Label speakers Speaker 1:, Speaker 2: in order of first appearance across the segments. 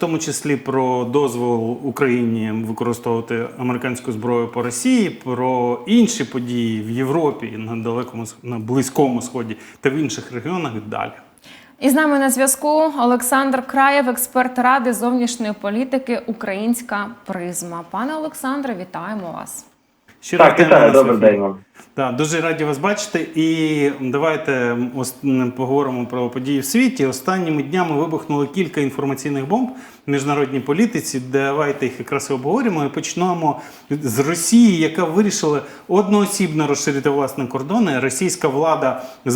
Speaker 1: тому числі про дозвол Україні використовувати американську зброю по Росії, про інші події в Європі на далекому на близькому сході та в інших регіонах далі.
Speaker 2: І з нами на зв'язку Олександр Краєв, експерт ради зовнішньої політики Українська призма. Пане Олександре, вітаємо вас.
Speaker 1: Щиро
Speaker 3: Так, вітаю, добрий день вам.
Speaker 1: Так, дуже раді вас бачити. І давайте поговоримо про події в світі. Останніми днями вибухнуло кілька інформаційних бомб в міжнародній політиці. Давайте їх якраз і обговоримо. І почнемо з Росії, яка вирішила одноосібно розширити власні кордони. Російська влада е,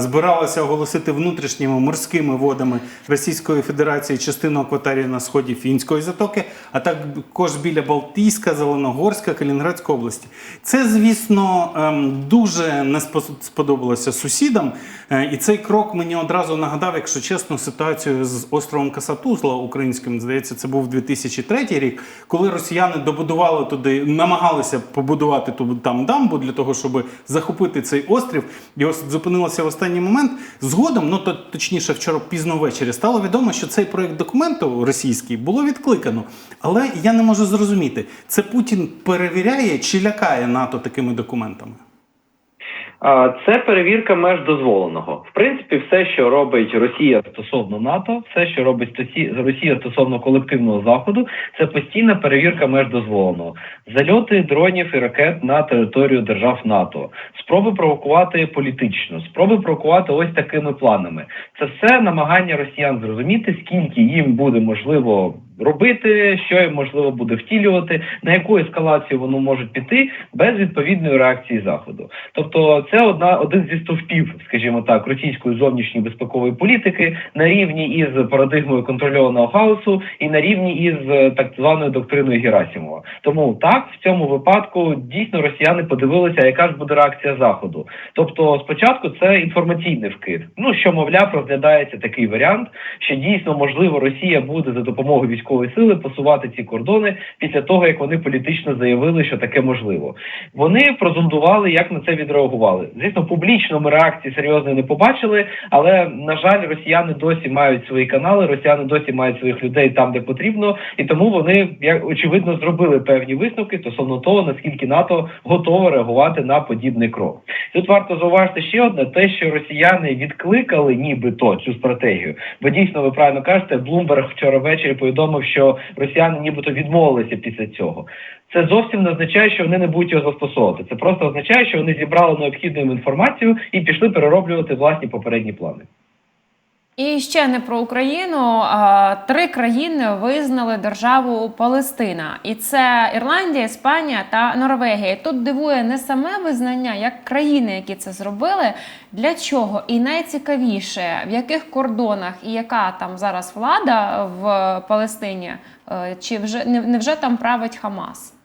Speaker 1: збиралася оголосити внутрішніми морськими водами Російської Федерації частину акваторії на сході Фінської затоки, а також біля Балтійська, Зеленогорська, Калінградської області. Це, звісно, ем, дуже не спо- сподобалося сусідам. Е, І цей крок мені одразу нагадав, якщо чесно, ситуацію з островом Касатузла українським. Здається, це був 2003 рік, коли росіяни добудували туди, намагалися побудувати ту там дамбу для того, щоб захопити цей острів. І ось зупинилося в останній момент. Згодом, ну то точніше, вчора пізно ввечері, стало відомо, що цей проект документу російський було відкликано. Але я не можу зрозуміти, це Путін перевіряє чи лякає НАТО такими документами.
Speaker 3: Це перевірка меж дозволеного. В принципі, все, що робить Росія стосовно НАТО, все, що робить Росія стосовно колективного заходу, це постійна перевірка меж дозволеного. Зальоти дронів і ракет на територію держав НАТО, спроби провокувати політично, спроби провокувати ось такими планами. Це все намагання росіян зрозуміти, скільки їм буде можливо робити, що їм можливо буде втілювати, на яку ескалацію воно можуть піти без відповідної реакції заходу. Тобто, це одна один зі стовпів, скажімо так, російської зовнішньої безпекової політики на рівні із парадигмою контрольованого хаосу і на рівні із е, так званою доктриною Герасимова. Тому так в цьому випадку дійсно росіяни подивилися, яка ж буде реакція заходу. Тобто, спочатку це інформаційний вкид. Ну що мовляв, розглядається такий варіант, що дійсно можливо Росія буде за допомогою військової сили посувати ці кордони після того, як вони політично заявили, що таке можливо. Вони прозондували, як на це відреагували. Звісно, публічно ми реакції серйозної не побачили, але на жаль, росіяни досі мають свої канали, росіяни досі мають своїх людей там, де потрібно, і тому вони як очевидно зробили певні висновки стосовно того, наскільки НАТО готове реагувати на подібний крок. Тут варто зауважити ще одне: те, що росіяни відкликали, нібито цю стратегію. Бо дійсно ви правильно кажете, Блумберг вчора ввечері повідомив, що росіяни нібито відмовилися після цього. Це зовсім не означає, що вони не будуть його застосовувати. Це просто означає, що вони зібрали необхідну їм інформацію і пішли перероблювати власні попередні плани.
Speaker 2: І ще не про Україну. Три країни визнали державу Палестина, і це Ірландія, Іспанія та Норвегія. Тут дивує не саме визнання, як країни, які це зробили, для чого, і найцікавіше, в яких кордонах і яка там зараз влада в Палестині, Е, чи вже не невже там править Хамас?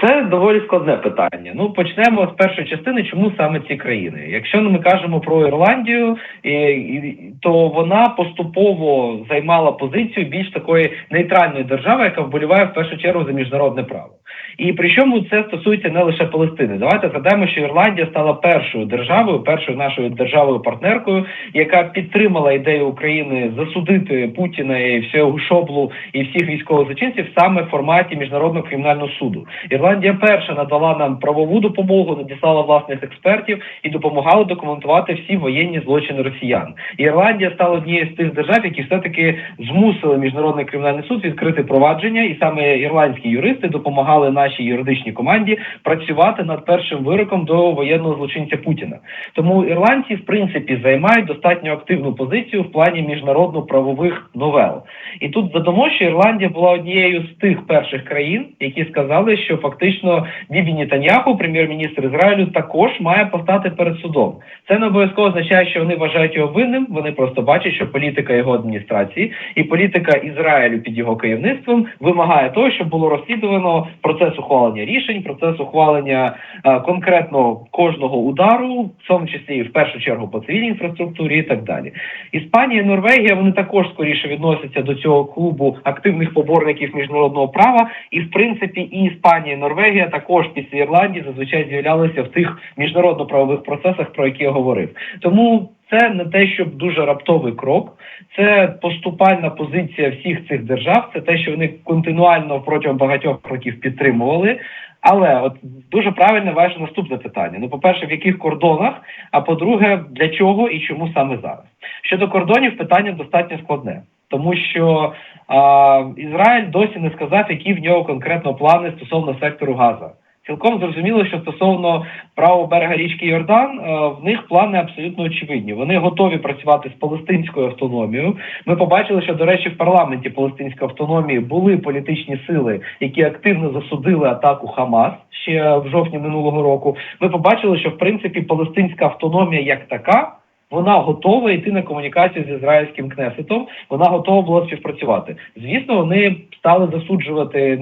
Speaker 3: Це доволі складне питання. Ну почнемо з першої частини. Чому саме ці країни? Якщо ми кажемо про Ірландію, і, то вона поступово займала позицію більш такої нейтральної держави, яка вболіває в першу чергу за міжнародне право. І причому це стосується не лише Палестини. Давайте згадаємо, що Ірландія стала першою державою, першою нашою державою партнеркою, яка підтримала ідею України засудити Путіна і всього шоблу і всіх військових злочинців саме в форматі міжнародного кримінального суду. Ірландія перша надала нам правову допомогу, надіслала власних експертів і допомагала документувати всі воєнні злочини росіян. Ірландія стала однією з тих держав, які все таки змусили міжнародний кримінальний суд відкрити провадження, і саме ірландські юристи допомагали нашій юридичній команді працювати над першим вироком до воєнного злочинця Путіна. Тому ірландці, в принципі, займають достатньо активну позицію в плані міжнародно-правових новел. І тут задамо, що Ірландія була однією з тих перших країн, які сказали, що фактично Бібі Нетаньяху, прем'єр-міністр Ізраїлю, також має постати перед судом. Це не обов'язково означає, що вони вважають його винним. Вони просто бачать, що політика його адміністрації і політика Ізраїлю під його керівництвом вимагає того, щоб було розслідувано процес ухвалення рішень, процес ухвалення е, конкретно кожного удару, в тому числі в першу чергу по цивільній інфраструктурі, і так далі. Іспанія, і Норвегія вони також скоріше відносяться до цього клубу активних поборників міжнародного права, і в принципі і Іспанія, і Норвегія також після Ірландії зазвичай з'являлися в тих міжнародно-правових процесах, про які я говорив. Тому Це не те, щоб дуже раптовий крок, це поступальна позиція всіх цих держав. Це те, що вони континуально протягом багатьох років підтримували. Але от дуже правильне ваше наступне питання. Ну, по-перше, в яких кордонах? А по-друге, для чого і чому саме зараз? Щодо кордонів, питання достатньо складне, тому що а, Ізраїль досі не сказав, які в нього конкретно плани стосовно сектору Газа. Цілком зрозуміло, що стосовно правого берега річки Йордан, е, в них плани абсолютно очевидні. Вони готові працювати з палестинською автономією. Ми побачили, що до речі, в парламенті палестинської автономії були політичні сили, які активно засудили атаку Хамас ще в жовтні минулого року. Ми побачили, що в принципі палестинська автономія як така. Вона готова йти на комунікацію з ізраїльським кнесетом. Вона готова була співпрацювати. Звісно, вони стали засуджувати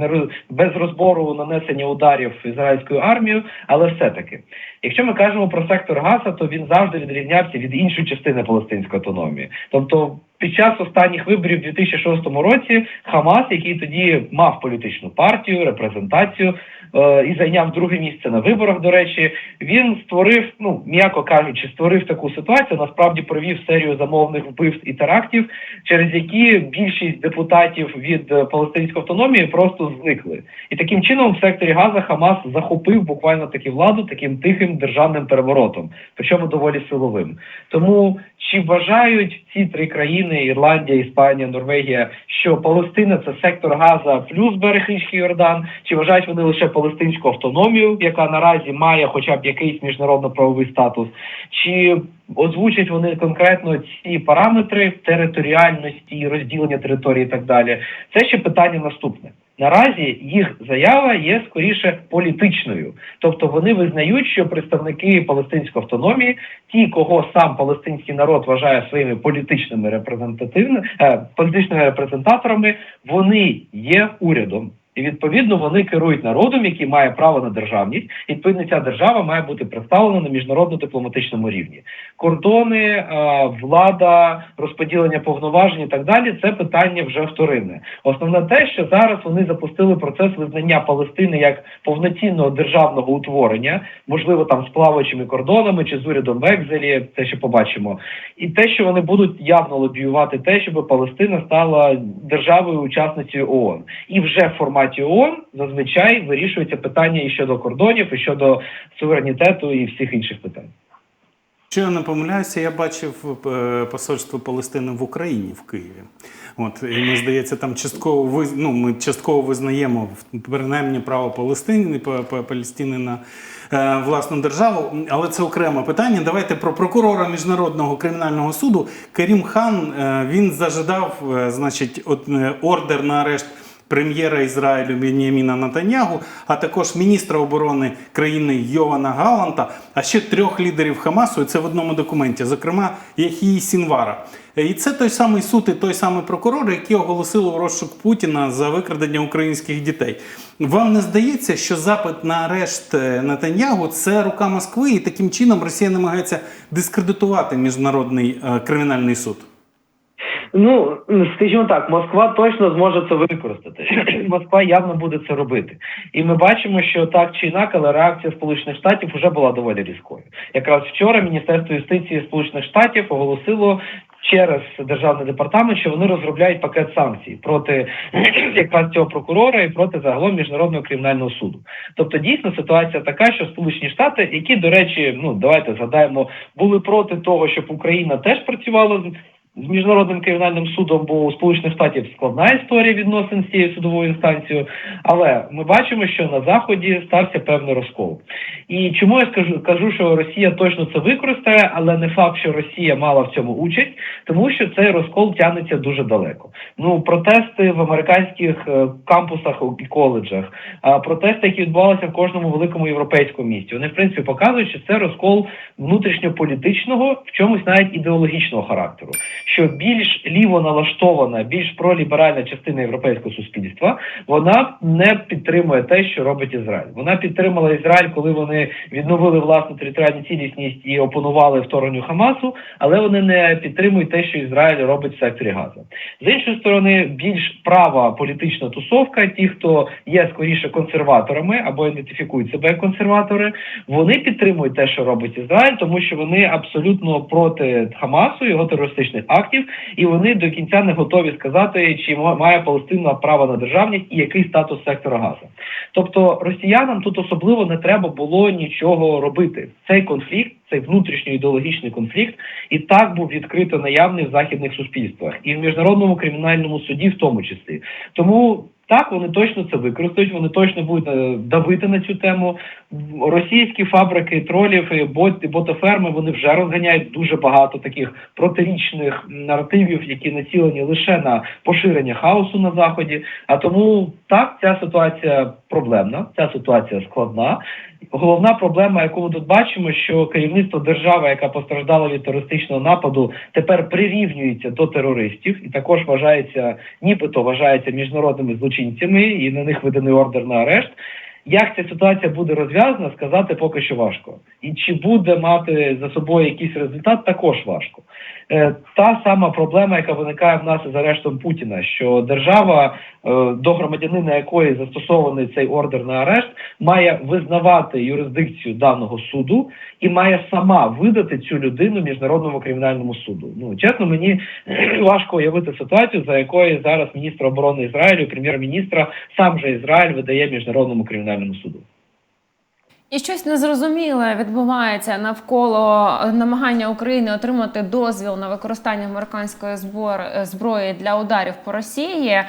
Speaker 3: без розбору нанесення ударів ізраїльською армією, але все-таки, якщо ми кажемо про сектор Газа, то він завжди відрізнявся від іншої частини палестинської автономії. Тобто, під час останніх виборів у 2006 році Хамас, який тоді мав політичну партію, репрезентацію і зайняв друге місце на виборах. До речі, він створив, ну м'яко кажучи, створив таку ситуацію. Насправді провів серію замовних вбивств і терактів, через які більшість депутатів від е, палестинської автономії просто зникли. І таким чином в секторі Газа Хамас захопив буквально таки владу таким тихим державним переворотом, причому доволі силовим. Тому чи вважають ці три країни Ірландія, Іспанія, Норвегія, що Палестина це сектор Газа плюс берег річки Йордан? Чи вважають вони лише палестинську автономію, яка наразі має хоча б якийсь міжнародно-правовий статус? Чи озвучать вони конкретно ці параметри територіальності, розділення території і так далі? Це ще питання наступне. Наразі їх заява є скоріше політичною, тобто вони визнають, що представники палестинської автономії, ті, кого сам палестинський народ вважає своїми політичними репрезентативними е, політичними репрезентаторами, вони є урядом. І відповідно вони керують народом, який має право на державність. І, Відповідно, ця держава має бути представлена на міжнародно-дипломатичному рівні. Кордони, е, влада, розподілення повноважень і так далі це питання вже вторинне. Основне те, що зараз вони запустили процес визнання Палестини як повноцінного державного утворення, можливо, там з плаваючими кордонами чи з урядом в екзелі, це ще побачимо. І те, що вони будуть явно лобіювати, те, щоб Палестина стала державою учасницею ООН, і вже в форматі ООН зазвичай вирішується питання і щодо кордонів, і щодо суверенітету і всіх інших питань.
Speaker 1: Якщо я не помиляюся, я бачив е, посольство Палестини в Україні в Києві. От і ми здається, там частково ну, ми частково визнаємо принаймні право Палестини Па- Па- Палестини на е, власну державу, але це окреме питання. Давайте про прокурора міжнародного кримінального суду Карім Хан. е, він зажадав, е, значить, от, е, ордер на арешт прем'єра Ізраїлю Беняміна Натанягу, а також міністра оборони країни Йована Галанта, а ще трьох лідерів Хамасу. І це в одному документі, зокрема Яхії Сінвара. І це той самий суд і той самий прокурор, який оголосили розшук Путіна за викрадення українських дітей. Вам не здається, що запит на арешт е, Натанягу це рука Москви, і таким чином Росія намагається дискредитувати міжнародний е, кримінальний суд?
Speaker 3: Ну скажімо так, Москва точно зможе це використати. Москва явно буде це робити, і ми бачимо, що так чи інакше, реакція Сполучених Штатів вже була доволі різкою. Якраз вчора Міністерство юстиції Сполучених Штатів оголосило. Через державний департамент, що вони розробляють пакет санкцій проти якраз цього прокурора і проти загалом міжнародного кримінального суду. Тобто, дійсно ситуація така, що Сполучені Штати, які, до речі, ну давайте згадаємо, були проти того, щоб Україна теж працювала з міжнародним кримінальним судом, бо у Сполучених Штатів складна історія відносин з цією судовою інстанцією. Але ми бачимо, що на заході стався певний розкол. І чому я скажу кажу, що Росія точно це використає, але не факт, що Росія мала в цьому участь, тому що цей розкол тягнеться дуже далеко. Ну протести в американських е, кампусах і коледжах, протести, які відбувалися в кожному великому європейському місті, вони в принципі показують, що це розкол внутрішньополітичного, в чомусь навіть ідеологічного характеру. Що більш ліво налаштована, більш проліберальна частина європейського суспільства вона не підтримує те, що робить Ізраїль. Вона підтримала Ізраїль, коли вони відновили власну територіальну цілісність і опонували вторгненню Хамасу, але вони не підтримують те, що Ізраїль робить в секторі Газа. З іншої сторони, більш права політична тусовка, ті, хто є скоріше консерваторами або ідентифікують себе як консерватори, вони підтримують те, що робить Ізраїль, тому що вони абсолютно проти Хамасу, його терористичних актів, і вони до кінця не готові сказати, чи ма- має Палестина право на державність і який статус сектора Газа. Тобто росіянам тут особливо не треба було нічого робити. Цей конфлікт, цей внутрішньоідеологічний конфлікт, і так був відкрито наявний в західних суспільствах і в міжнародному кримінальному суді, в тому числі. Тому так вони точно це використають. Вони точно будуть е, давити на цю тему. Російські фабрики тролів і бот ботоферми вони вже розганяють дуже багато таких протирічних наративів, які націлені лише на поширення хаосу на заході. А тому так ця ситуація проблемна, ця ситуація складна. Головна проблема, яку ми тут бачимо, що керівництво держави, яка постраждала від терористичного нападу, тепер прирівнюється до терористів і також вважається, нібито вважається міжнародними злочинцями, і на них виданий ордер на арешт. Як ця ситуація буде розв'язана, сказати поки що важко. І чи буде мати за собою якийсь результат, також важко. Е, та сама проблема, яка виникає в нас із арештом Путіна, що держава, е, до громадянина якої застосований цей ордер на арешт, має визнавати юрисдикцію даного суду і має сама видати цю людину міжнародному кримінальному суду. Ну чесно, мені важко уявити ситуацію, за якої зараз міністр оборони Ізраїлю, прем'єр-міністра, сам же Ізраїль видає міжнародному кримінальному суду.
Speaker 2: І щось незрозуміле відбувається навколо намагання України отримати дозвіл на використання американської зброї для ударів по Росії. Е,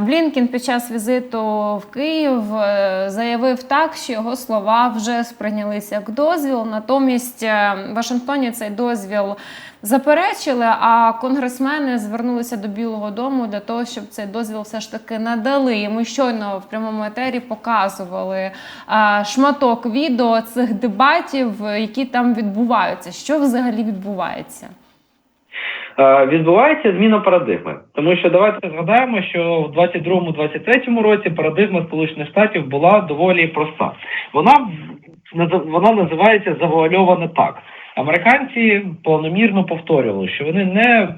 Speaker 2: Блінкін під час візиту в Київ е, заявив так, що його слова вже сприйнялися як дозвіл. Натомість е, в Вашингтоні цей дозвіл заперечили. А конгресмени звернулися до Білого Дому для того, щоб цей дозвіл все ж таки надали. І ми щойно в прямому етері показували шматок відео цих дебатів, які там відбуваються. Що взагалі відбувається?
Speaker 3: Е, Відбувається зміна парадигми, тому що давайте згадаємо, що в 22-23 році парадигма Сполучених Штатів була доволі проста. Вона вона називається завуальовано так. Американці планомірно повторювали, що вони не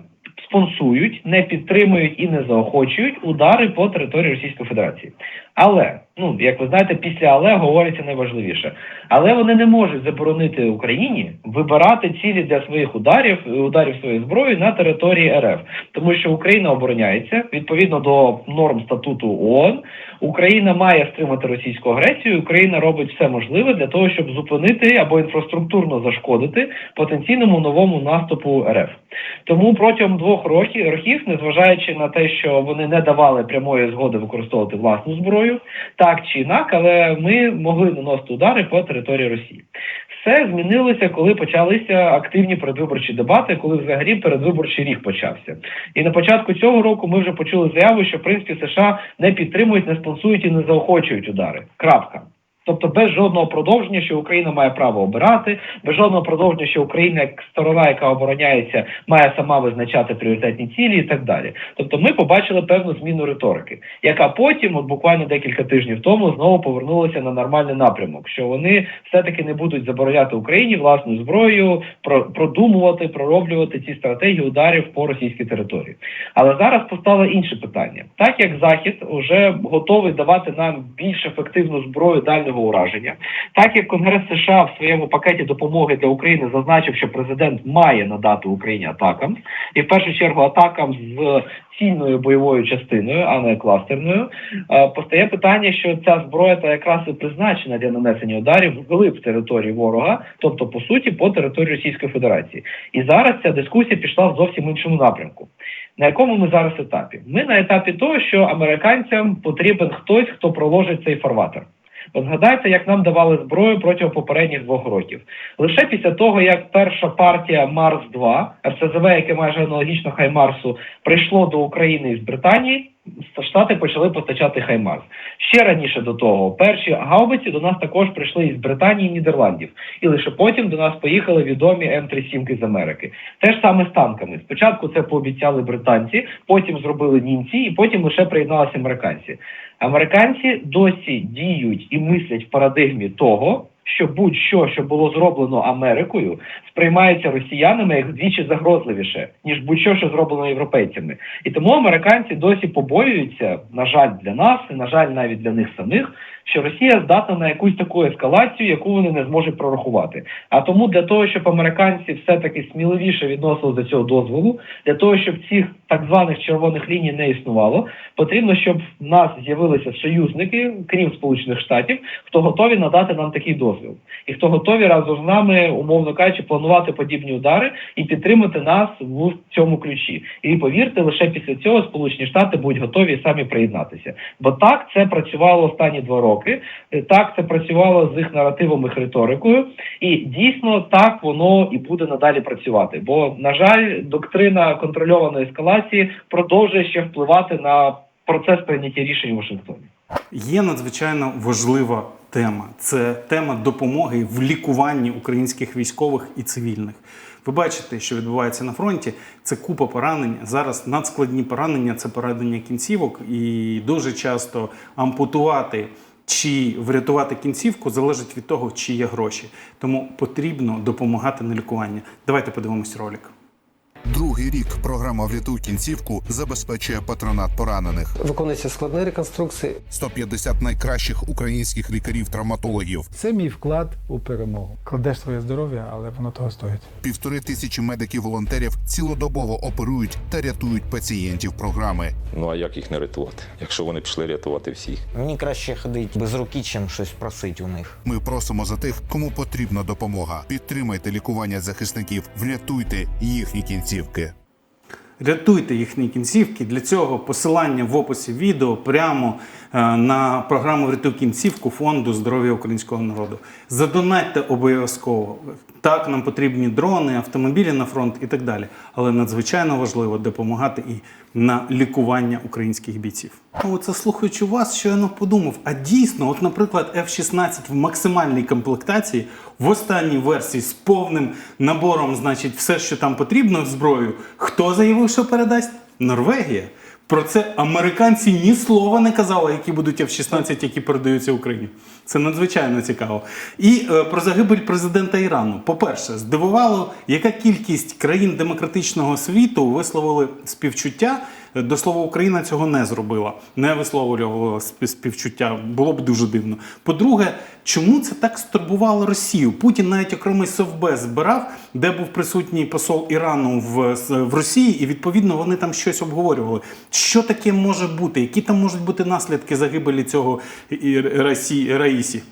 Speaker 3: спонсують, не підтримують і не заохочують удари по території Російської Федерації. Але ну як ви знаєте, після але говориться найважливіше. Але вони не можуть заборонити Україні вибирати цілі для своїх ударів, ударів своєї зброї на території РФ, тому що Україна обороняється відповідно до норм статуту ООН. Україна має стримати російську агресію. Україна робить все можливе для того, щоб зупинити або інфраструктурно зашкодити потенційному новому наступу РФ. Тому протягом двох років, років, незважаючи на те, що вони не давали прямої згоди використовувати власну зброю, так чи інак, але ми могли наносити удари по території Росії. Все змінилося, коли почалися активні передвиборчі дебати, коли взагалі передвиборчий рік почався. І на початку цього року ми вже почули заяву, що в принципі США не підтримують, не спонсують і не заохочують удари. Крапка. Тобто без жодного продовження, що Україна має право обирати, без жодного продовження, що Україна як сторона, яка обороняється, має сама визначати пріоритетні цілі і так далі. Тобто, ми побачили певну зміну риторики, яка потім, от буквально декілька тижнів тому, знову повернулася на нормальний напрямок, що вони все-таки не будуть забороняти Україні власною зброєю, про продумувати, пророблювати ці стратегії ударів по російській території. Але зараз постало інше питання: так як Захід вже готовий давати нам більш ефективну зброю дальнього ураження, так як Конгрес США в своєму пакеті допомоги для України зазначив, що президент має надати Україні атакам, і в першу чергу атакам з цільною бойовою частиною, а не кластерною, е, постає питання, що ця зброя та якраз і призначена для нанесення ударів вглиб території ворога, тобто по суті по території Російської Федерації. І зараз ця дискусія пішла в зовсім іншому напрямку. На якому ми зараз етапі? Ми на етапі того, що американцям потрібен хтось, хто проложить цей фарватер. Згадайте, як нам давали зброю протягом попередніх двох років. Лише після того, як перша партія Марс 2 РСЗВ, яке майже аналогічно Хаймарсу, прийшло до України із Британії, Штати почали постачати Хаймарс. Ще раніше до того перші гаубиці до нас також прийшли із Британії і Нідерландів, і лише потім до нас поїхали відомі М37 з Америки. Те ж саме з танками. Спочатку це пообіцяли британці, потім зробили німці, і потім лише приєдналися американці. Американці досі діють і мислять в парадигмі того, що будь-що, що було зроблено Америкою, сприймається росіянами як вдвічі загрозливіше, ніж будь-що, що зроблено європейцями. І тому американці досі побоюються, на жаль, для нас, і на жаль, навіть для них самих, що Росія здатна на якусь таку ескалацію, яку вони не зможуть прорахувати. А тому для того, щоб американці все-таки сміливіше відносились до цього дозволу, для того, щоб цих так званих червоних ліній не існувало, потрібно, щоб в нас з'явилися союзники, крім Сполучених Штатів, хто готові надати нам такий дозвіл, і хто готові разом з нами, умовно кажучи, планувати подібні удари і підтримати нас в цьому ключі. І повірте, лише після цього Сполучені Штати будуть готові самі приєднатися. Бо так це працювало останні два роки. е, Так це працювало з їх наративом і риторикою, і дійсно так воно і буде надалі працювати. Бо, на жаль, доктрина контрольованої ескалації продовжує ще впливати на процес прийняття рішень у Вашингтоні.
Speaker 1: Є надзвичайно важлива тема. Це тема допомоги в лікуванні українських військових і цивільних. Ви бачите, що відбувається на фронті. Це купа поранень. Зараз надскладні поранення це поранення кінцівок, і дуже часто ампутувати чи врятувати кінцівку залежить від того, чи є гроші. Тому потрібно допомагати на лікування. Давайте подивимось ролик.
Speaker 4: Другий рік програма «Врятуй кінцівку забезпечує патронат поранених.
Speaker 5: Виконуються складні реконструкції.
Speaker 4: 150 найкращих українських лікарів-травматологів,
Speaker 6: Це мій вклад у перемогу. Кладеш своє здоров'я, але воно того стоїть.
Speaker 4: півтори тисячі медиків-волонтерів цілодобово оперують та рятують пацієнтів програми.
Speaker 7: Ну а як їх не рятувати, якщо вони пішли рятувати всіх?
Speaker 8: Мені краще ходити без руки, чим щось просити у них.
Speaker 4: Ми просимо за тих, кому потрібна допомога. Підтримайте лікування захисників, врятуйте їхні кінцівки.
Speaker 1: Рятуйте їхні кінцівки. Для цього посилання в описі відео прямо е, на програму Врятуй кінцівку фонду здоров'я українського народу. Задонатьте обов'язково. Так, нам потрібні дрони, автомобілі на фронт і так далі. Але надзвичайно важливо допомагати і на лікування українських бійців. Ну, це слухаючи вас, щойно подумав. А дійсно, от, наприклад, F-16 в максимальній комплектації в останній версії з повним набором, значить, все, що там потрібно зброю. Хто заявив, що передасть? Норвегія. Про це американці ні слова не казали, які будуть F-16, які передаються Україні. Це надзвичайно цікаво. І е, про загибель президента Ірану. По-перше, здивувало, яка кількість країн демократичного світу висловили співчуття. До слова, Україна цього не зробила, не висловлювала співчуття. Було б дуже дивно. По-друге, чому це так стурбувало Росію? Путін навіть окремий совбез збирав, де був присутній посол Ірану в, в Росії, і відповідно вони там щось обговорювали. Що таке може бути? Які там можуть бути наслідки загибелі цього Раїсі?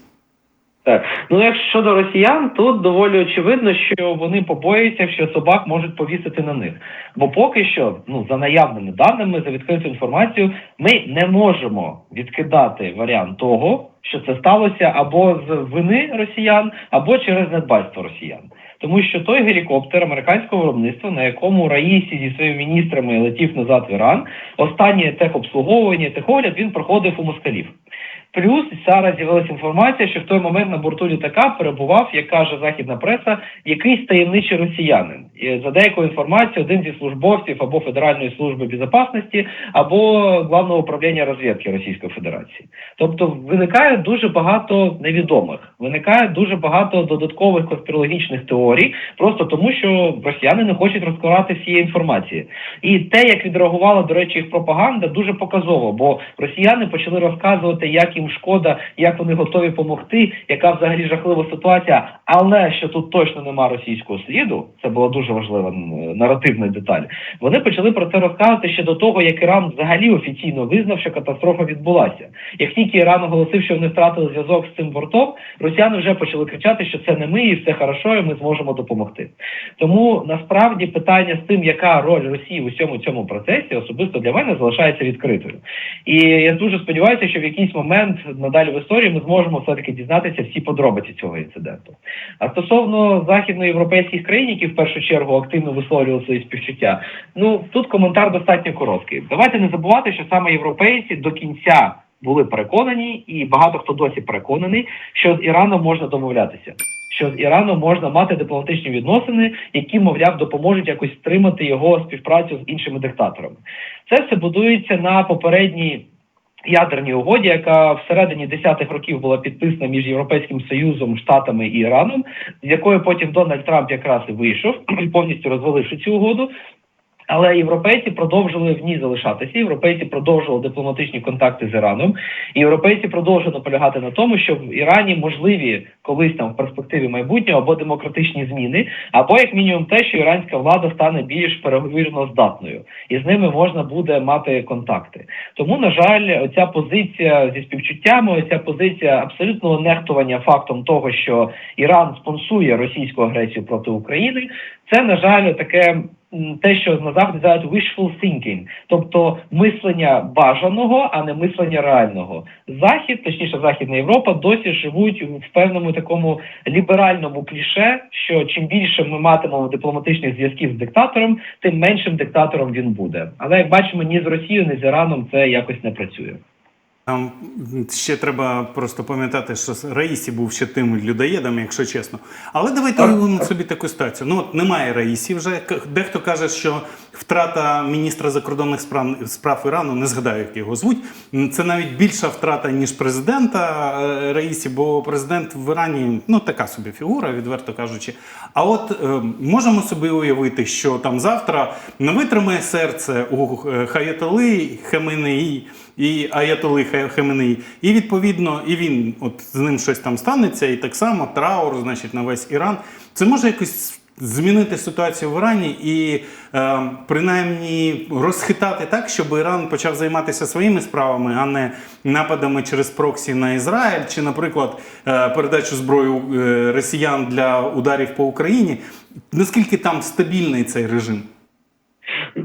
Speaker 3: Так, ну якщо щодо росіян, тут доволі очевидно, що вони побоюються, що собак можуть повісити на них. Бо поки що, ну за наявними даними, за відкриту інформацію, ми не можемо відкидати варіант того, що це сталося або з вини росіян, або через недбальство росіян. Тому що той гелікоптер американського виробництва, на якому Раїсі зі своїми міністрами летів назад в Іран, останнє техобслуговування, техогляд він проходив у москалів. Плюс зараз з'явилася інформація, що в той момент на борту літака перебував, як каже західна преса, якийсь таємничий росіянин. І за деякою інформацією, один зі службовців або Федеральної служби безпечності, або главного управління розвідки Російської Федерації. Тобто виникає дуже багато невідомих, виникає дуже багато додаткових конспірологічних теорій, просто тому, що росіяни не хочуть розкривати всієї інформації. І те, як відреагувала, до речі, їх пропаганда, дуже показово, бо росіяни почали розказувати, як їм шкода, як вони готові допомогти, яка взагалі жахлива ситуація. Але що тут точно нема російського сліду, це була дуже важлива наративна деталь. Вони почали про це розказувати ще до того, як Іран взагалі офіційно визнав, що катастрофа відбулася. Як тільки Іран оголосив, що вони втратили зв'язок з цим бортом, росіяни вже почали кричати, що це не ми, і все хорошо, і ми зможемо допомогти. Тому насправді питання з тим, яка роль Росії в усьому цьому процесі, особисто для мене залишається відкритою. І я дуже сподіваюся, що в якийсь момент момент надалі в історії ми зможемо все таки дізнатися всі подробиці цього інциденту. А стосовно західноєвропейських країн, які в першу чергу активно висловлювали свої співчуття, ну тут коментар достатньо короткий. Давайте не забувати, що саме європейці до кінця були переконані, і багато хто досі переконаний, що з Іраном можна домовлятися. Що з Іраном можна мати дипломатичні відносини, які, мовляв, допоможуть якось стримати його співпрацю з іншими диктаторами. Це все будується на попередній ядерній угоді, яка всередині десятих років була підписана між Європейським Союзом, Штатами і Іраном, з якої потім Дональд Трамп якраз і вийшов, повністю розваливши цю угоду. Але європейці продовжили в ній залишатися. Європейці продовжували дипломатичні контакти з Іраном. І європейці продовжують наполягати на тому, що в Ірані можливі колись там в перспективі майбутнього або демократичні зміни, або як мінімум те, що іранська влада стане більш переговірно здатною, і з ними можна буде мати контакти. Тому, на жаль, оця позиція зі співчуттями, оця позиція абсолютного нехтування фактом того, що Іран спонсує російську агресію проти України, це на жаль таке. Те, що на заході називають wishful thinking, тобто мислення бажаного, а не мислення реального. Захід, точніше, Західна Європа, досі живуть в певному такому ліберальному кліше, що чим більше ми матимемо дипломатичних зв'язків з диктатором, тим меншим диктатором він буде. Але як бачимо, ні з Росією, ні з Іраном це якось не працює.
Speaker 1: Там ще треба просто пам'ятати, що Раїсі був ще тим людоєдом, якщо чесно. Але давайте уявимо собі таку ситуацію. Ну от немає Раїсі вже. Дехто каже, що втрата міністра закордонних справ справ Ірану, не згадаю, як його звуть. Це навіть більша втрата, ніж президента е, Раїсі, бо президент в Ірані ну така собі фігура, відверто кажучи. А от е, можемо собі уявити, що там завтра не витримає серце у е, Хаятоли Хеменеї і Аятоли Хе- Хеменеї. І відповідно, і він, от з ним щось там станеться, і так само траур, значить, на весь Іран. Це може якось змінити ситуацію в Ірані і е, принаймні розхитати так, щоб Іран почав займатися своїми справами, а не нападами через проксі на Ізраїль, чи, наприклад, е, передачу зброї е, росіян для ударів по Україні. Наскільки там стабільний цей режим?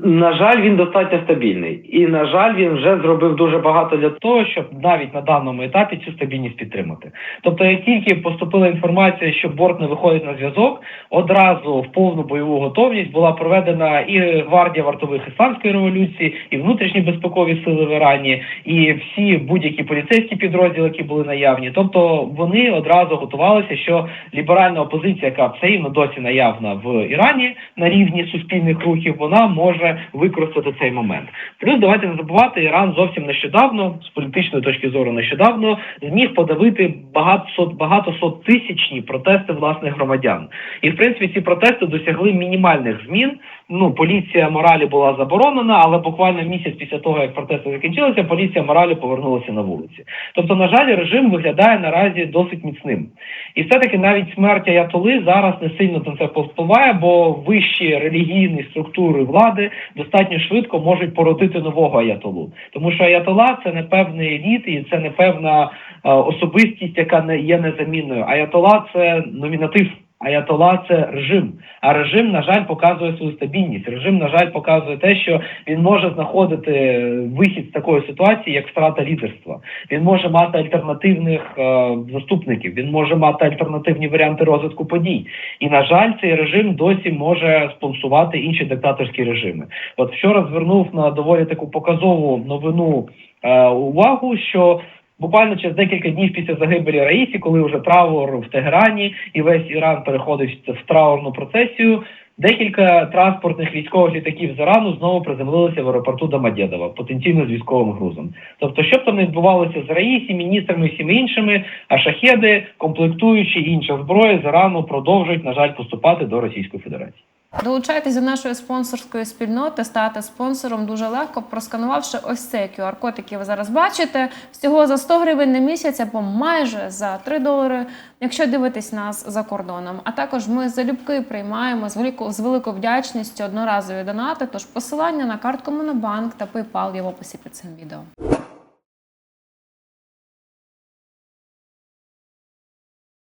Speaker 3: На жаль, він достатньо стабільний, і на жаль, він вже зробив дуже багато для того, щоб навіть на даному етапі цю стабільність підтримати. Тобто, як тільки поступила інформація, що борт не виходить на зв'язок, одразу в повну бойову готовність була проведена і гвардія вартових ісламської революції, і внутрішні безпекові сили в Ірані, і всі будь-які поліцейські підрозділи, які були наявні. Тобто вони одразу готувалися, що ліберальна опозиція, яка все рівно досі наявна в Ірані на рівні суспільних рухів, вона може використати цей момент. Плюс давайте не забувати, Іран зовсім нещодавно, з політичної точки зору, нещодавно зміг подавити багато сот багато сот тисячні протести власних громадян. І в принципі ці протести досягли мінімальних змін. Ну, поліція моралі була заборонена, але буквально місяць після того, як протести закінчилися, поліція моралі повернулася на вулиці. Тобто, на жаль, режим виглядає наразі досить міцним. І все-таки навіть смерть Аятоли зараз не сильно на це повпливає, бо вищі релігійні структури влади достатньо швидко можуть породити нового аятолу. Тому що аятола це не певний еліт і це не певна е, особистість, яка не є незамінною. Аятола це номінатив. Аятола це режим. А режим, на жаль, показує свою стабільність. Режим, на жаль, показує те, що він може знаходити вихід з такої ситуації, як втрата лідерства. Він може мати альтернативних е, заступників, він може мати альтернативні варіанти розвитку подій. І на жаль, цей режим досі може спонсувати інші диктаторські режими. От вчора звернув на доволі таку показову новину е, увагу, що Буквально через декілька днів після загибелі Раїсі, коли вже траур в Тегерані і весь Іран переходить в траурну процесію, декілька транспортних військових літаків з Ірану знову приземлилися в аеропорту Домодєдова, потенційно з військовим грузом. Тобто, що б там не відбувалося з Раїсі, міністрами і всіми іншими, а шахеди, комплектуючі інша зброя з Ірану продовжують, на жаль, поступати до Російської Федерації.
Speaker 2: Долучайтесь до нашої спонсорської спільноти, стати спонсором дуже легко, просканувавши ось цей QR-код, який ви зараз бачите, всього за 100 гривень на місяць або майже за 3 долари, якщо дивитесь нас за кордоном. А також ми залюбки приймаємо з великою, з великою вдячністю одноразові донати. Тож посилання на картку Монобанк та PayPal є в описі під цим відео.